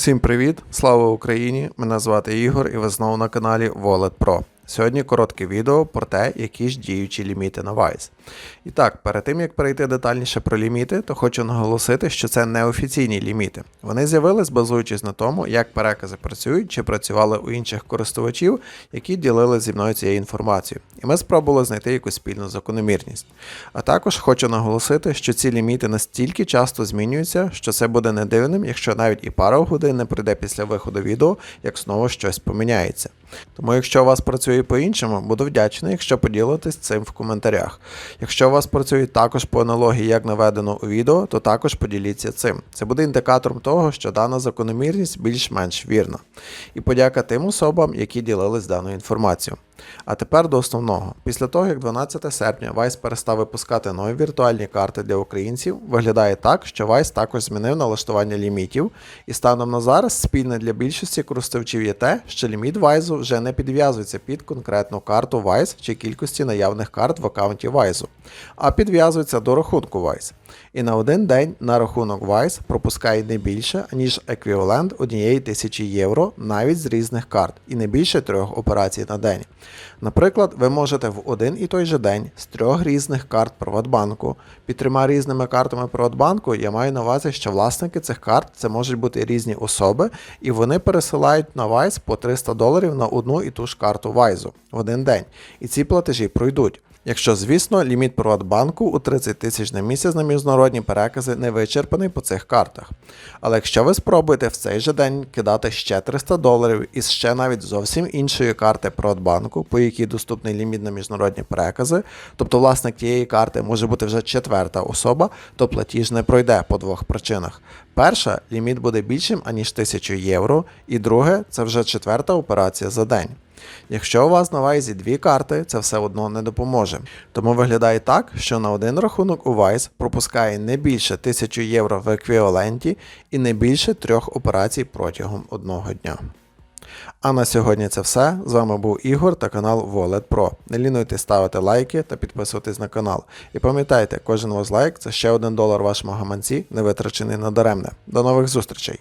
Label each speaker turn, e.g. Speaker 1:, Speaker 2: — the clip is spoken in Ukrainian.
Speaker 1: Усім привіт! Слава Україні! Мене звати Ігор і ви знову на каналі Wallet Pro. Сьогодні коротке відео про те, які ж діючі ліміти на Wise. І так, перед тим як перейти детальніше про ліміти, то хочу наголосити, що це неофіційні ліміти. Вони з'явились базуючись на тому, як перекази працюють чи працювали у інших користувачів, які ділили зі мною цією інформацією. І ми спробували знайти якусь спільну закономірність. А також хочу наголосити, що ці ліміти настільки часто змінюються, що це буде не дивним, якщо навіть і пара годин не пройде після виходу відео, як знову щось поміняється. Тому, якщо у вас працює по-іншому, буду вдячний, якщо поділитесь цим в коментарях. Якщо у вас працює також по аналогії, як наведено у відео, то також поділіться цим. Це буде індикатором того, що дана закономірність більш-менш вірна. І подяка тим особам, які ділились даною інформацією. А тепер до основного. Після того, як 12 серпня Vice перестав випускати нові віртуальні карти для українців, виглядає так, що Vice також змінив налаштування лімітів, і станом на зараз спільне для більшості користувачів є те, що ліміт Vice вже не підв'язується під конкретну карту Vice чи кількості наявних карт в аккаунті Vice, а підв'язується до рахунку Vice. І на один день на рахунок Vice пропускає не більше, ніж еквівалент однієї тисячі євро навіть з різних карт, і не більше трьох операцій на день. Наприклад, ви можете в один і той же день з трьох різних карт Приватбанку. Під трьома різними картами Приватбанку я маю на увазі, що власники цих карт це можуть бути різні особи, і вони пересилають на Wise по 300 доларів на одну і ту ж карту Вайзу в один день. І ці платежі пройдуть. Якщо, звісно, ліміт Приватбанку у 30 тисяч на місяць на міжнародні перекази не вичерпаний по цих картах. Але якщо ви спробуєте в цей же день кидати ще 300 доларів із ще навіть зовсім іншої карти Приватбанку, по якій доступний ліміт на міжнародні перекази, тобто власник тієї карти може бути вже четверта особа, то платіж не пройде по двох причинах. Перша, ліміт буде більшим, аніж 1000 євро, і друге, це вже четверта операція за день. Якщо у вас на Вайзі дві карти, це все одно не допоможе. Тому виглядає так, що на один рахунок у Вайз пропускає не більше 1000 євро в еквіваленті і не більше трьох операцій протягом одного дня. А на сьогодні це все. З вами був Ігор та канал Wallet Pro. Не лінуйте ставити лайки та підписуватись на канал. І пам'ятайте, кожен ваш лайк це ще один долар вашому гаманці, не витрачений на даремне. До нових зустрічей!